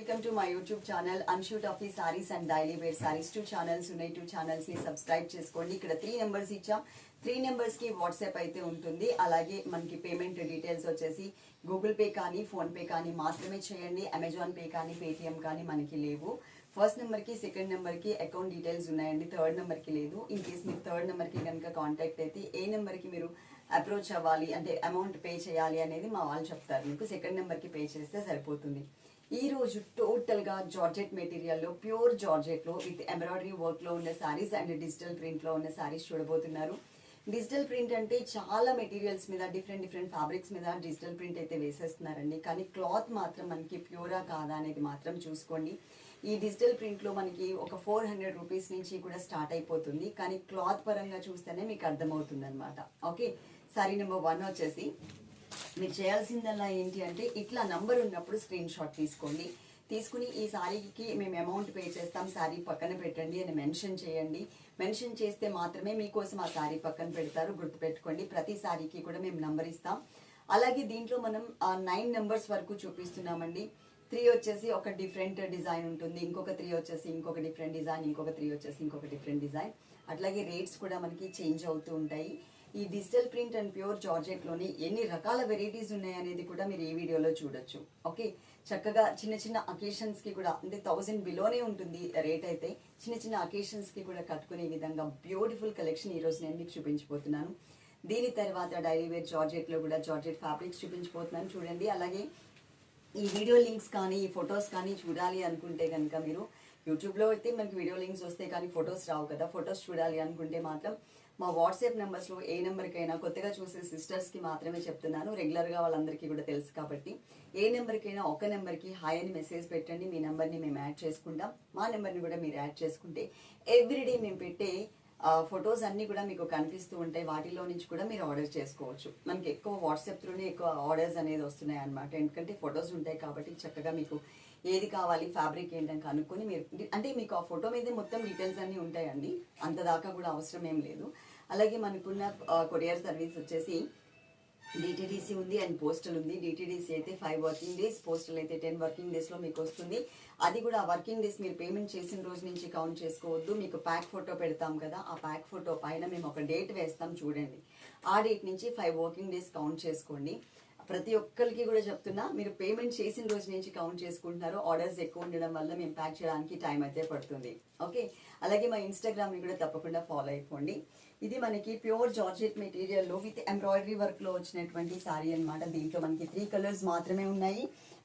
Welcome to my YouTube channel అన్షూట్ office saris and daily wear saris two channels ఉన్నాయి two ఛానల్స్ని subscribe చేసుకోండి. ఇక్కడ three numbers ఇచ్చాం. Three నెంబర్స్కి వాట్సాప్ అయితే ఉంటుంది. అలాగే మనకి పేమెంట్ డీటెయిల్స్ వచ్చేసి గూగుల్ పే కానీ ఫోన్ పే కానీ మాత్రమే చేయండి. అమెజాన్ పే కానీ పేటిఎం కానీ మనకి లేవు. ఫస్ట్ నెంబర్కి సెకండ్ నెంబర్కి అకౌంట్ డీటెయిల్స్ ఉన్నాయండి. థర్డ్ నెంబర్కి లేదు. ఇన్ కేస్ మీరు థర్డ్ నెంబర్కి కనుక కాంటాక్ట్ అయితే ఏ నెంబర్కి మీరు అప్రోచ్ అవ్వాలి? అంటే అమౌంట్ పే చేయాలి అనేది మా వాళ్ళు చెప్తారు. మీకు సెకండ్ నెంబర్కి పే చేస్తే సరిపోతుంది. ఈరోజు టోటల్గా జార్జెట్ మెటీరియల్లో ప్యూర్ జార్జెట్లో విత్ ఎంబ్రాయిడరీ వర్క్లో ఉన్న శారీస్ అండ్ డిజిటల్ ప్రింట్లో ఉన్న శారీస్ చూడబోతున్నారు. డిజిటల్ ప్రింట్ అంటే చాలా మెటీరియల్స్ మీద డిఫరెంట్ డిఫరెంట్ ఫ్యాబ్రిక్స్ మీద డిజిటల్ ప్రింట్ అయితే వేసేస్తున్నారండి. కానీ క్లాత్ మాత్రం మనకి ప్యూరా కాదా అనేది మాత్రం చూసుకోండి. ఈ డిజిటల్ ప్రింట్లో మనకి ఒక ఫోర్ హండ్రెడ్ రూపీస్ నుంచి కూడా స్టార్ట్ అయిపోతుంది. కానీ క్లాత్ పరంగా చూస్తేనే మీకు అర్థమవుతుంది అనమాట ఓకే సారీ నెంబర్ వన్ వచ్చేసి మీరు చేయాల్సిందల్లా ఏంటి అంటే ఇట్లా నంబర్ ఉన్నప్పుడు స్క్రీన్ షాట్ తీసుకోండి. తీసుకుని ఈ శారీకి మేము అమౌంట్ పే చేస్తాం శారీ పక్కన పెట్టండి అని మెన్షన్ చేయండి. మెన్షన్ చేస్తే మాత్రమే మీకోసం ఆ శారీ పక్కన పెడతారు గుర్తుపెట్టుకోండి. ప్రతి శారీకి కూడా మేము నంబర్ ఇస్తాం. అలాగే దీంట్లో మనం నైన్ నెంబర్స్ వరకు చూపిస్తున్నామండి. త్రీ వచ్చేసి ఒక డిఫరెంట్ డిజైన్ ఉంటుంది. ఇంకొక త్రీ వచ్చేసి ఇంకొక డిఫరెంట్ డిజైన్ ఇంకొక త్రీ వచ్చేసి ఇంకొక డిఫరెంట్ డిజైన్ అట్లాగే రేట్స్ కూడా మనకి చేంజ్ అవుతూ ఉంటాయి. ఈ డిజిటల్ ప్రింట్ అండ్ ప్యూర్ జార్జెట్లోని ఎన్ని రకాల వెరైటీస్ ఉన్నాయి అనేది కూడా మీరు ఈ వీడియోలో చూడొచ్చు. ఓకే? చక్కగా చిన్న చిన్న అకేషన్స్కి కూడా అంటే థౌజండ్ బిలోనే ఉంటుంది రేట్ అయితే చిన్న చిన్న అకేషన్స్కి కూడా కట్టుకునే విధంగా బ్యూటిఫుల్ కలెక్షన్ ఈరోజు నేను మీకు చూపించబోతున్నాను దీని తర్వాత డైలీ వేర్ జార్జెట్లో కూడా జార్జెట్ ఫ్యాబ్రిక్స్ చూపించబోతున్నాను చూడండి. అలాగే ఈ వీడియో లింక్స్ కానీ ఈ ఫొటోస్ కానీ చూడాలి అనుకుంటే కనుక మీరు యూట్యూబ్లో అయితే మనకి వీడియో లింక్స్ వస్తాయి కానీ ఫొటోస్ రావు కదా. ఫొటోస్ చూడాలి అనుకుంటే మాత్రం మా వాట్సాప్ నెంబర్స్లో ఏ నెంబర్కైనా కొత్తగా చూసే సిస్టర్స్కి మాత్రమే చెప్తున్నాను. రెగ్యులర్గా వాళ్ళందరికీ కూడా తెలుసు కాబట్టి. ఏ నెంబర్కైనా ఒక నెంబర్కి హాయ్ అని మెసేజ్ పెట్టండి. మీ నెంబర్ని మేము యాడ్ చేసుకుంటాం. మా నెంబర్ని కూడా మీరు యాడ్ చేసుకుంటే ఎవ్రీడే మేము పెట్టే ఫొటోస్ అన్ని కూడా మీకు కనిపిస్తూ ఉంటాయి. వాటిలో నుంచి కూడా మీరు ఆర్డర్ చేసుకోవచ్చు. మనకి ఎక్కువ వాట్సాప్ త్రూనే ఎక్కువ ఆర్డర్స్ అనేది వస్తున్నాయి అనమాట ఎందుకంటే ఫొటోస్ ఉంటాయి కాబట్టి చక్కగా మీకు ఏది కావాలి ఫ్యాబ్రిక్ ఏంటని కనుక్కొని మీరు అంటే మీకు ఆ ఫోటో మీద మొత్తం డీటెయిల్స్ అన్నీ ఉంటాయండి. అంత దాకా కూడా అవసరం ఏం లేదు. అలాగే మనకున్న కొరియర్ సర్వీస్ వచ్చేసి డిటిడిసి ఉంది అండ్ పోస్టల్ ఉంది. డిటిడిసి అయితే ఫైవ్ వర్కింగ్ డేస్ పోస్టల్ అయితే టెన్ వర్కింగ్ డేస్లో మీకు వస్తుంది. అది కూడా ఆ వర్కింగ్ డేస్ మీరు పేమెంట్ చేసిన రోజు నుంచి కౌంట్ చేసుకోవద్దు. మీకు ప్యాక్ ఫోటో పెడతాం కదా ఆ ప్యాక్ ఫోటో పైన మేము ఒక డేట్ వేస్తాం చూడండి. ఆ డేట్ నుంచి ఫైవ్ వర్కింగ్ డేస్ కౌంట్ చేసుకోండి. ప్రతి ఒక్కరికి కూడా చెప్తున్నా మీరు పేమెంట్ చేసిన రోజు నుంచి కౌంట్ చేసుకుంటున్నారు. ఆర్డర్స్ ఎక్కువ ఉండడం వల్ల మేము ప్యాక్ చేయడానికి టైం అయితే పడుతుంది. ఓకే అలాగే మా ఇన్స్టాగ్రామ్ని కూడా తప్పకుండా ఫాలో అయిపోండి. ఇది మనకి ప్యూర్ జార్జెట్ మెటీరియల్లో విత్ ఎంబ్రాయిడరీ వర్క్లో వచ్చినటువంటి శారీ అన్నమాట. దీంట్లో మనకి త్రీ కలర్స్ మాత్రమే ఉన్నాయి.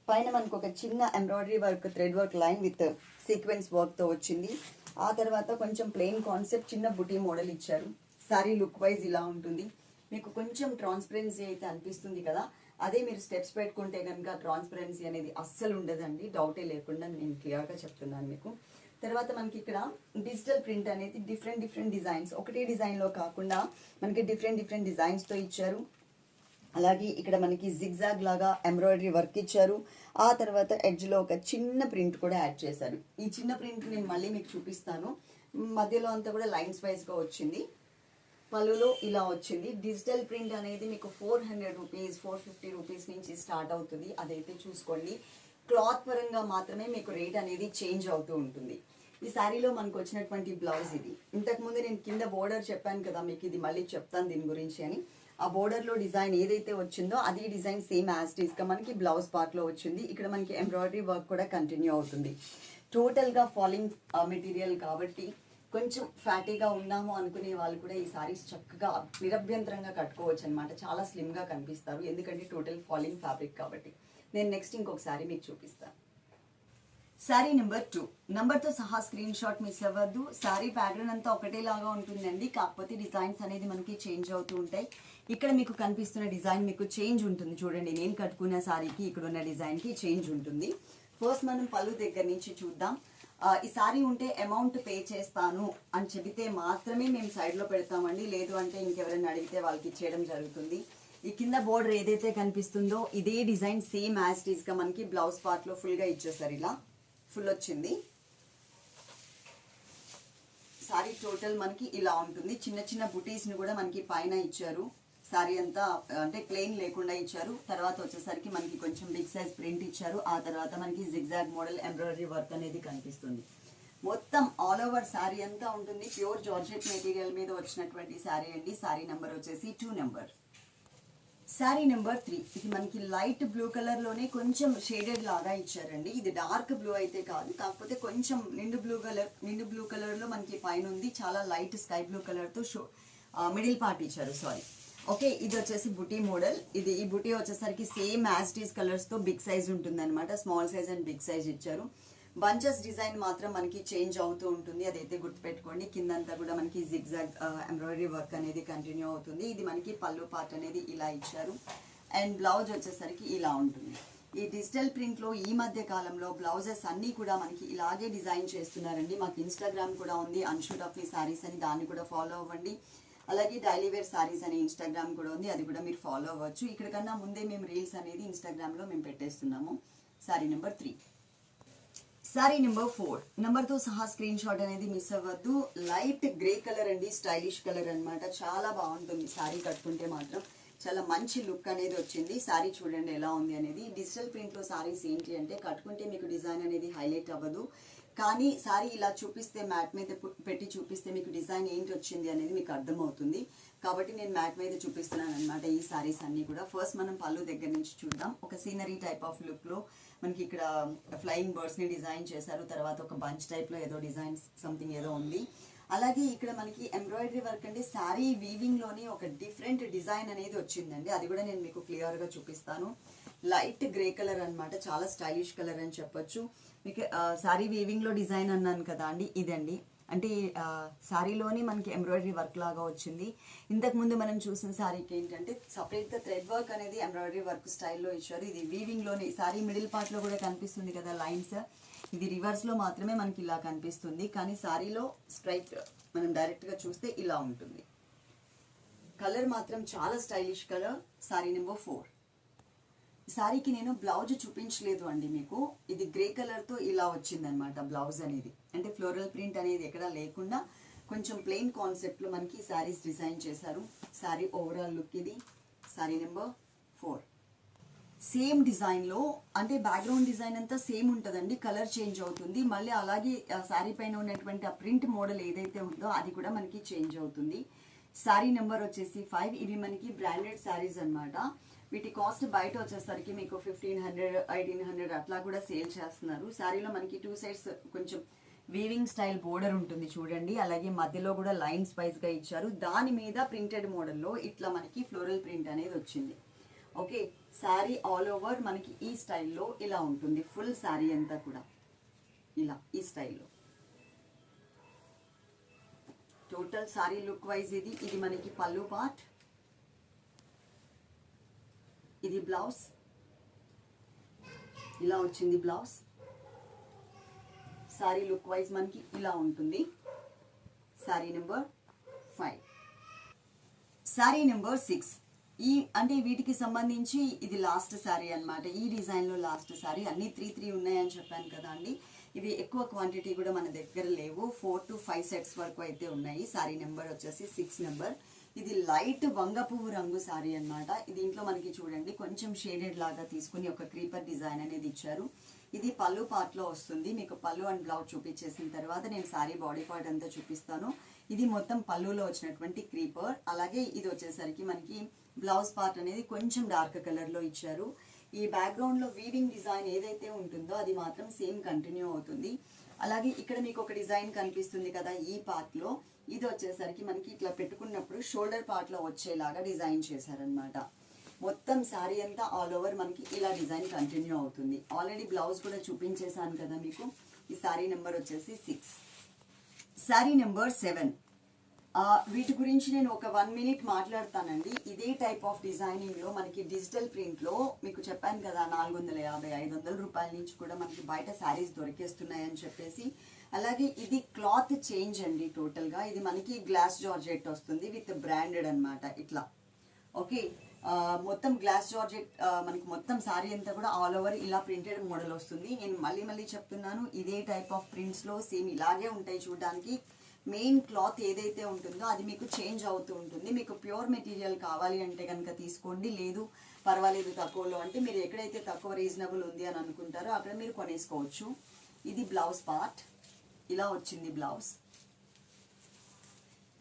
పైన మనకు ఒక చిన్న embroidery work thread work line with sequence వర్క్తో వచ్చింది. ఆ తర్వాత కొంచెం ప్లెయిన్ కాన్సెప్ట్ చిన్న బుటీ మోడల్ ఇచ్చారు. సారీ లుక్ వైజ్ ఇలా ఉంటుంది. మీకు కొంచెం ట్రాన్స్పరెన్సీ అయితే అనిపిస్తుంది కదా? అదే మీరు స్టెప్స్ పెట్టుకుంటే కనుక ట్రాన్స్పరెన్సీ అనేది అస్సలు ఉండదండి. డౌటే లేకుండా నేను క్లియర్గా చెప్తున్నాను మీకు. తర్వాత మనకి ఇక్కడ డిజిటల్ ప్రింట్ అనేది డిఫరెంట్ డిఫరెంట్ డిజైన్స్ ఒకటే డిజైన్లో కాకుండా మనకి డిఫరెంట్ డిఫరెంట్ డిజైన్స్తో ఇచ్చారు. అలాగే ఇక్కడ మనకి జిగ్జాగ్ లాగా ఎంబ్రాయిడరీ వర్క్ ఇచ్చారు. ఆ తర్వాత ఎడ్జ్లో ఒక చిన్న ప్రింట్ కూడా యాడ్ చేశారు. ఈ చిన్న ప్రింట్ నేను మళ్ళీ మీకు చూపిస్తాను. మధ్యలో అంతా కూడా లైన్స్ వైజ్గా వచ్చింది. పళ్ళులో ఇలా వచ్చింది. డిజిటల్ ప్రింట్ అనేది మీకు four hundred rupees four fifty rupees నుంచి స్టార్ట్ అవుతుంది. అదైతే చూసుకోండి. క్లాత్ పరంగా మాత్రమే మీకు రేట్ అనేది చేంజ్ అవుతూ ఉంటుంది. ఈ శారీలో మనకు వచ్చినటువంటి బ్లౌజ్ ఇది. ఇంతకు ముందు నేను కింద బోర్డర్ చెప్పాను కదా మీకు ఇది మళ్ళీ చెప్తాను దీని గురించి అని. ఆ బోర్డర్లో డిజైన్ ఏదైతే వచ్చిందో అది డిజైన్ సేమ్ యాస్టీస్గా మనకి బ్లౌజ్ పార్ట్లో వచ్చింది. ఇక్కడ మనకి ఎంబ్రాయిడరీ వర్క్ కూడా కంటిన్యూ అవుతుంది. టోటల్గా ఫాలింగ్ మెటీరియల్ కాబట్టి కొంచెం ఫ్యాటీగా ఉన్నాము అనుకునే వాళ్ళు కూడా ఈ సారీస్ చక్కగా నిరభ్యంతరంగా కట్టుకోవచ్చు అనమాట చాలా స్లిమ్గా కనిపిస్తారు. ఎందుకంటే టోటల్ ఫాలింగ్ ఫ్యాబ్రిక్ కాబట్టి. నేను నెక్స్ట్ ఇంకొక సారీ మీకు చూపిస్తాను శారీ నెంబర్ టూ నెంబర్తో సహా స్క్రీన్ షాట్ మిస్ అవ్వద్దు. శారీ ప్యాటర్న్ అంతా ఒకటేలాగా ఉంటుందండి. కాకపోతే డిజైన్స్ అనేది మనకి చేంజ్ అవుతూ ఉంటాయి. ఇక్కడ మీకు కనిపిస్తున్న డిజైన్ మీకు చేంజ్ ఉంటుంది. చూడండి నేను కట్టుకున్న శారీకి ఇక్కడ ఉన్న డిజైన్కి చేంజ్ ఉంటుంది. ఫస్ట్ మనం పళ్ళు దగ్గర నుంచి చూద్దాం. ఈసారి ఈ సారీ ఉంటే అమౌంట్ పే చేస్తాను అని చెబితే మాత్రమే మేము సైడ్లో పెడతామండి. లేదు అంటే ఇంకెవరైనా అడిగితే వాళ్ళకి ఇచ్చేయడం జరుగుతుంది. ఈ కింద బోర్డర్ ఏదైతే కనిపిస్తుందో ఇదే డిజైన్ సేమ్ యాజ్గా మనకి బ్లౌజ్ పార్ట్లో ఫుల్గా ఇచ్చేసారు ఇలా. ఫుల్ వచ్చింది. సారీ టోటల్ మనకి ఇలా ఉంటుంది. చిన్న చిన్న బుటీస్ని కూడా మనకి పైన ఇచ్చారు. సారీ అంతా అంటే ప్లెయిన్ లేకుండా ఇచ్చారు. తర్వాత వచ్చేసరికి మనకి కొంచెం బిగ్ సైజ్ ప్రింట్ ఇచ్చారు. ఆ తర్వాత మనకి జిగ్జాగ్ మోడల్ ఎంబ్రాయిడరీ వర్క్ అనేది కనిపిస్తుంది. మొత్తం ఆల్ ఓవర్ శారీ అంతా ఉంటుంది. ప్యూర్ జార్జెట్ మెటీరియల్ మీద వచ్చినటువంటి శారీ అండి. శారీ నెంబర్ వచ్చేసి two number sari number three ఇది మనకి లైట్ బ్లూ కలర్లోనే కొంచెం షేడెడ్ లాగా ఇచ్చారండి. ఇది డార్క్ బ్లూ అయితే కాదు. కాకపోతే కొంచెం నిండు బ్లూ కలర్ నిండు బ్లూ కలర్లో మనకి పైన ఉంది. చాలా లైట్ స్కై బ్లూ కలర్తో షో మిడిల్ పార్ట్ ఇచ్చారు. సారీ ఓకే ఇది వచ్చేసి బుటీ మోడల్. ఇది ఈ బుటీ వచ్చేసరికి సేమ్ యాజ్టీస్ కలర్స్తో బిగ్ సైజ్ ఉంటుంది అనమాట small size and big size ఇచ్చారు. బంచెస్ డిజైన్ మాత్రం మనకి చేంజ్ అవుతూ ఉంటుంది. అదైతే గుర్తుపెట్టుకోండి. కిందంతా కూడా మనకి జిగ్జాగ్ ఎంబ్రాయిడరీ వర్క్ అనేది కంటిన్యూ అవుతుంది. ఇది మనకి పళ్ళు పార్ట్ అనేది ఇలా ఇచ్చారు. అండ్ బ్లౌజ్ వచ్చేసరికి ఇలా ఉంటుంది. ఈ డిజిటల్ ప్రింట్లో ఈ మధ్య కాలంలో బ్లౌజెస్ అన్నీ కూడా మనకి ఇలాగే డిజైన్ చేస్తున్నారండి. మాకు ఇన్స్టాగ్రామ్ కూడా ఉంది. అన్షూట్ ఆఫ్ ఈ సారీస్ అని దాన్ని కూడా ఫాలో అవ్వండి. అలాగే డైలీ వేర్ సారీస్ అనే ఇన్స్టాగ్రామ్ కూడా ఉంది అది కూడా మీరు ఫాలో అవ్వచ్చు. ఇక్కడ కన్నా ముందే మేము రీల్స్ అనేది ఇన్స్టాగ్రామ్లో మేము పెట్టేస్తున్నాము. Sari number three sari number four నెంబర్తో సహా స్క్రీన్ షాట్ అనేది మిస్ అవ్వద్దు. లైట్ గ్రే కలర్ అండి స్టైలిష్ కలర్ అన్నమాట. చాలా బాగుంటుంది సారీ కట్టుకుంటే మాత్రం. చాలా మంచి లుక్ అనేది వచ్చింది. సారీ చూడండి ఎలా ఉంది అనేది. డిజిటల్ ప్రింట్లో శారీస్ సారీస్ ఏంటి అంటే కట్టుకుంటే మీకు డిజైన్ అనేది హైలైట్ అవ్వదు. కానీ సారీ ఇలా చూపిస్తే మ్యాట్ మీద పెట్టి చూపిస్తే మీకు డిజైన్ ఏంటి వచ్చింది అనేది మీకు అర్థమవుతుంది. కాబట్టి నేను మ్యాట్ మీద చూపిస్తున్నాను అనమాట ఈ సారీస్ అన్ని కూడా. ఫస్ట్ మనం పళ్ళు దగ్గర నుంచి చూద్దాం. ఒక సీనరీ టైప్ ఆఫ్ లుక్లో మనకి ఇక్కడ ఫ్లయింగ్ బర్డ్స్ని డిజైన్ చేశారు. తర్వాత ఒక బంచ్ టైప్లో ఏదో డిజైన్ సంథింగ్ ఏదో ఉంది. అలాగే ఇక్కడ మనకి ఎంబ్రాయిడరీ వర్క్ అంటే శారీ వీవింగ్లోని ఒక డిఫరెంట్ డిజైన్ అనేది వచ్చిందండి. అది కూడా నేను మీకు క్లియర్గా చూపిస్తాను. లైట్ గ్రే కలర్ అన్నమాట. చాలా స్టైలిష్ కలర్ అని చెప్పొచ్చు. మీకు శారీ వీవింగ్లో డిజైన్ అన్నాను కదా అండి ఇదండి. అంటే శారీలోనే శారీలోని మనకి ఎంబ్రాయిడరీ వర్క్ లాగా వచ్చింది. ఇంతకు ముందు మనం చూసిన శారీకి ఏంటంటే సపరేట్గా థ్రెడ్ వర్క్ అనేది ఎంబ్రాయిడరీ వర్క్ స్టైల్లో ఇచ్చారు. ఇది వీవింగ్లోనే శారీ మిడిల్ పార్ట్లో కూడా కనిపిస్తుంది కదా లైన్స్ ఇది రివర్స్లో మాత్రమే మనకి ఇలా కనిపిస్తుంది. కానీ శారీలో స్ట్రైట్ మనం డైరెక్ట్గా చూస్తే ఇలా ఉంటుంది. కలర్ మాత్రం చాలా stylish colour sari number four శారీకి నేను బ్లౌజ్ చూపించలేదు అండి మీకు. ఇది గ్రే కలర్తో ఇలా ఇలా వచ్చిందనమాట బ్లౌజ్ అనేది. అంటే ఫ్లోరల్ ప్రింట్ అనేది ఎక్కడా లేకుండా కొంచెం ప్లెయిన్ కాన్సెప్ట్లో మనకి శారీస్ డిజైన్ చేశారు. శారీ ఓవరాల్ లుక్ ఇది. శారీ నెంబర్ ఫోర్ సేమ్ డిజైన్లో అంటే బ్యాక్గ్రౌండ్ డిజైన్ అంతా సేమ్ ఉంటుందండి కలర్ చేంజ్ అవుతుంది. మళ్ళీ అలాగే శారీ పైన ఉన్నటువంటి ఆ ప్రింట్ మోడల్ ఏదైతే ఉందో అది కూడా మనకి చేంజ్ అవుతుంది. శారీ నెంబర్ వచ్చేసి ఫైవ్. ఇవి మనకి బ్రాండెడ్ శారీస్ అన్నమాట. వీటి కాస్ట్ బయట వచ్చేసరికి మీకు ఫిఫ్టీన్ హండ్రెడ్ ఎయిటీన్ హండ్రెడ్ అట్లా కూడా సేల్ చేస్తున్నారు. శారీలో మనకి టూ సైడ్స్ కొంచెం వీవింగ్ స్టైల్ బోర్డర్ ఉంటుంది చూడండి. అలాగే మధ్యలో కూడా లైన్స్ వైజ్గా ఇచ్చారు. దాని మీద ప్రింటెడ్ మోడల్లో ఇట్లా మనకి ఫ్లోరల్ ప్రింట్ అనేది వచ్చింది. ఓకే శారీ ఆల్ ఓవర్ మనకి ఈ స్టైల్లో ఇలా ఉంటుంది. ఫుల్ శారీ అంతా కూడా. ఇలా ఈ స్టైల్లో. టోటల్ శారీ లుక్ వైజ్ ఇది ఇది మనకి పళ్ళు పార్ట్ ఇది బ్లౌజ్ ఇలా వచ్చింది బ్లౌజ్ శారీ లుక్ వైజ్ మనకి ఇలా ఉంటుంది. Sari number five sari number six ఈ అంటే వీటికి సంబంధించి ఇది లాస్ట్ శారీ అన్నమాట. ఈ డిజైన్లో లాస్ట్ శారీ అన్ని త్రీ త్రీ ఉన్నాయని చెప్పాను కదా అండి. ఇవి ఎక్కువ క్వాంటిటీ కూడా మన దగ్గర లేవు. ఫోర్ టు ఫైవ్ సెట్స్ వరకు అయితే ఉన్నాయి. శారీ నెంబర్ వచ్చేసి సిక్స్ నెంబర్ ఇది లైట్ వంగ పువ్వు రంగు శారీ అన్నమాట. దీంట్లో మనకి చూడండి కొంచెం షేడెడ్ లాగా తీసుకుని ఒక క్రీపర్ డిజైన్ అనేది ఇచ్చారు. ఇది పళ్ళు పార్ట్లో వస్తుంది. మీకు పళ్ళు అండ్ బ్లౌజ్ చూపించేసిన తర్వాత నేను శారీ బాడీ పార్ట్ అంతా చూపిస్తాను. ఇది మొత్తం పళ్ళులో వచ్చినటువంటి క్రీపర్ అలాగే ఇది వచ్చేసరికి మనకి బ్లౌజ్ పార్ట్ అనేది కొంచెం డార్క్ కలర్లో ఇచ్చారు. ఈ బ్యాక్గ్రౌండ్లో వీవింగ్ డిజైన్ ఏదైతే ఉంటుందో అది మాత్రం సేమ్ కంటిన్యూ అవుతుంది. అలాగే ఇక్కడ మీకు ఒక డిజైన్ కనిపిస్తుంది కదా ఈ పార్ట్లో ఇది వచ్చేసరికి మనకి ఇట్లా పెట్టుకున్నప్పుడు షోల్డర్ పార్ట్లో వచ్చేలాగా డిజైన్ చేశారనమాట మొత్తం శారీ అంతా ఆల్ ఓవర్ మనకి ఇలా డిజైన్ కంటిన్యూ అవుతుంది. ఆల్రెడీ బ్లౌజ్ కూడా చూపించేశాను కదా మీకు. ఈ శారీ నెంబర్ వచ్చేసి సిక్స్. Sari number seven. వీటి గురించి నేను ఒక వన్ మినిట్ మాట్లాడతానండి. ఇదే టైప్ ఆఫ్ డిజైనింగ్లో మనకి డిజిటల్ ప్రింట్లో మీకు చెప్పాను కదా నాలుగు వందల యాభై ఐదు వందల రూపాయల నుంచి కూడా మనకి బయట శారీస్ దొరికేస్తున్నాయని చెప్పేసి. అలాగే ఇది క్లాత్ చేంజ్ అండి టోటల్గా. ఇది మనకి గ్లాస్ జార్జెట్ వస్తుంది విత్ బ్రాండెడ్ అనమాట ఇట్లా. ఓకే? మొత్తం గ్లాస్ జార్జెట్ మనకి మొత్తం శారీ అంతా కూడా ఆల్ ఓవర్ ఇలా ప్రింటెడ్ మోడల్ వస్తుంది. నేను మళ్ళీ మళ్ళీ చెప్తున్నాను ఇదే టైప్ ఆఫ్ ప్రింట్స్లో సేమ్ ఇలాగే ఉంటాయి చూడడానికి. మెయిన్ క్లాత్ ఏదైతే ఉంటుందో అది మీకు చేంజ్ అవుతూ ఉంటుంది. మీకు ప్యూర్ మెటీరియల్ కావాలి అంటే కనుక తీసుకోండి. లేదు పర్వాలేదు తక్కువలో అంటే మీరు ఎక్కడైతే తక్కువ రీజనబుల్ ఉంది అని అనుకుంటారో అక్కడ మీరు కొనేసుకోవచ్చు. ఇది బ్లౌజ్ పార్ట్. ఇలా వచ్చింది బ్లౌజ్.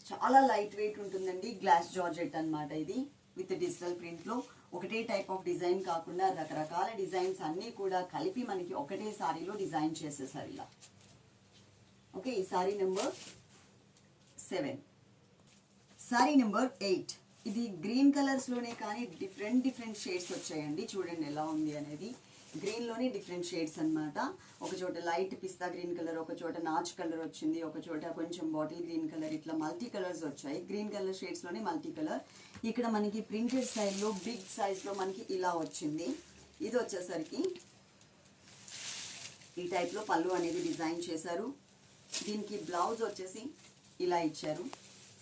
చాలా లైట్ వెయిట్ ఉంటుందండి. గ్లాస్ జార్జెట్ అనమాట ఇది. విత్ డిజిటల్ ప్రింట్లో ఒకటే టైప్ ఆఫ్ డిజైన్ కాకుండా రకరకాల డిజైన్స్ అన్నీ కూడా కలిపి మనకి ఒకటే సారీలో డిజైన్ చేసేసారు ఇలా. ఓకే ఈ sari number seven sari number eight ఇది గ్రీన్ కలర్స్లోనే కానీ డిఫరెంట్ డిఫరెంట్ షేడ్స్ వచ్చాయండి. చూడండి ఎలా ఉంది అనేది. గ్రీన్లోనే డిఫరెంట్ షేడ్స్ అన్నమాట. ఒక చోట లైట్ పిస్తా గ్రీన్ కలర్ ఒక చోట నాచ్ కలర్ వచ్చింది ఒక చోట కొంచెం బాటిల్ గ్రీన్ కలర్ ఇట్లా మల్టీ కలర్స్ వచ్చాయి. గ్రీన్ కలర్ షేడ్స్లోనే మల్టీ కలర్ ఇక్కడ మనకి ప్రింటెడ్ స్టైల్లో బిగ్ సైజ్లో మనకి ఇలా వచ్చింది. ఇది వచ్చేసరికి ఈ టైప్లో పళ్ళు అనేది డిజైన్ చేశారు. దీనికి బ్లౌజ్ వచ్చేసి ఇలా ఇచ్చారు.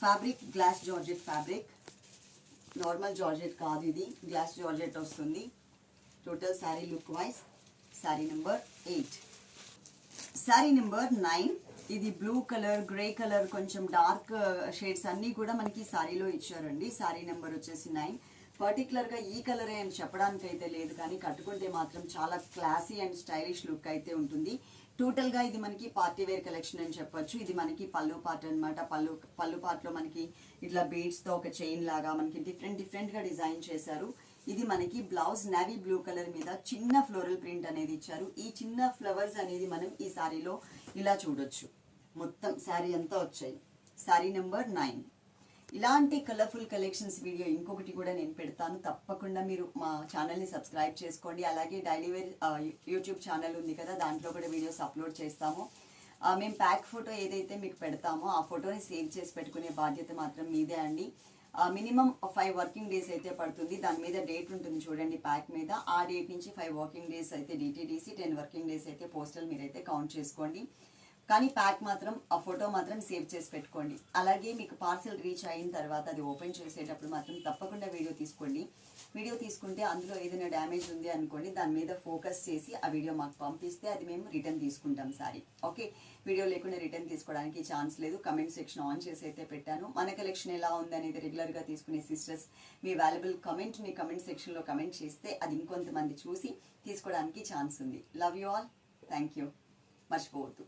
Fabric glass georgette fabric normal georgette కాదు ఇది. గ్లాస్ జార్జెట్ వస్తుంది. Total sari look wise sari number eight sari number nine ఇది బ్లూ కలర్ గ్రే కలర్ కొంచెం డార్క్ షేడ్స్ uh, అన్నీ కూడా మనకి శారీలో ఇచ్చారండి. శారీ నెంబర్ వచ్చేసి నైన్ పర్టికులర్గా ఈ కలరే అని చెప్పడానికి అయితే లేదు కానీ కట్టుకుంటే మాత్రం చాలా క్లాసీ అండ్ స్టైలిష్ లుక్ అయితే ఉంటుంది. టోటల్గా ఇది మనకి పార్టీ వేర్ కలెక్షన్ అని చెప్పొచ్చు. ఇది మనకి పళ్ళు పార్ట్ అన్నమాట. పళ్ళు పళ్ళు పార్ట్లో మనకి ఇట్లా బీడ్స్తో ఒక చైన్ లాగా మనకి డిఫరెంట్ డిఫరెంట్గా డిజైన్ చేశారు. ఇది మనకి బ్లౌజ్ నావీ బ్లూ కలర్ మీద చిన్న ఫ్లోరల్ ప్రింట్ అనేది ఇచ్చారు. ఈ చిన్న ఫ్లవర్స్ అనేది మనం ఈ శారీలో ఇలా చూడొచ్చు. మొత్తం శారీ అంతా వచ్చాయి. శారీ నెంబర్ నైన్ ఇలాంటి కలర్ఫుల్ కలెక్షన్స్ వీడియో ఇంకొకటి కూడా నేను పెడతాను. తప్పకుండా మీరు మా ఛానల్ని సబ్స్క్రైబ్ చేసుకోండి. అలాగే డైలీ వేర్ యూట్యూబ్ ఛానల్ ఉంది కదా దాంట్లో కూడా వీడియోస్ అప్లోడ్ చేస్తాము. మేము ప్యాక్ ఫోటో ఏదైతే మీకు పెడతామో ఆ ఫోటోని సేవ్ చేసి పెట్టుకునే బాధ్యత మాత్రం మీదే అండి. మినిమం ఫైవ్ వర్కింగ్ డేస్ అయితే పడుతుంది. దాని మీద డేట్ ఉంటుంది చూడండి ప్యాక్ మీద. ఆ డేట్ నుంచి ఫైవ్ వర్కింగ్ డేస్ అయితే డిటీడీసీ టెన్ వర్కింగ్ డేస్ అయితే పోస్టల్ మీరైతే కౌంట్ చేసుకోండి. కానీ ప్యాక్ మాత్రం ఆ ఫోటో మాత్రం సేవ్ చేసి పెట్టుకోండి. అలాగే మీకు పార్సిల్ రీచ్ అయిన తర్వాత అది ఓపెన్ చేసేటప్పుడు మాత్రం తప్పకుండా వీడియో తీసుకోండి. వీడియో తీసుకుంటే అందులో ఏదైనా డ్యామేజ్ ఉంది అనుకోండి దాని మీద ఫోకస్ చేసి ఆ వీడియో మాకు పంపిస్తే అది మేము రిటర్న్ తీసుకుంటాం సారీ. ఓకే? వీడియో లేకుండా రిటర్న్ తీసుకోవడానికి ఛాన్స్ లేదు. కమెంట్ సెక్షన్ ఆన్ చేసి అయితే పెట్టాను. మన కలెక్షన్ ఎలా ఉంది అనేది రెగ్యులర్గా తీసుకునే సిస్టర్స్ మీ వాల్యుబుల్ కమెంట్ని కమెంట్ సెక్షన్లో కమెంట్ చేస్తే అది ఇంకొంతమంది చూసి తీసుకోవడానికి ఛాన్స్ ఉంది. Love you all thank you మర్చిపోవద్దు.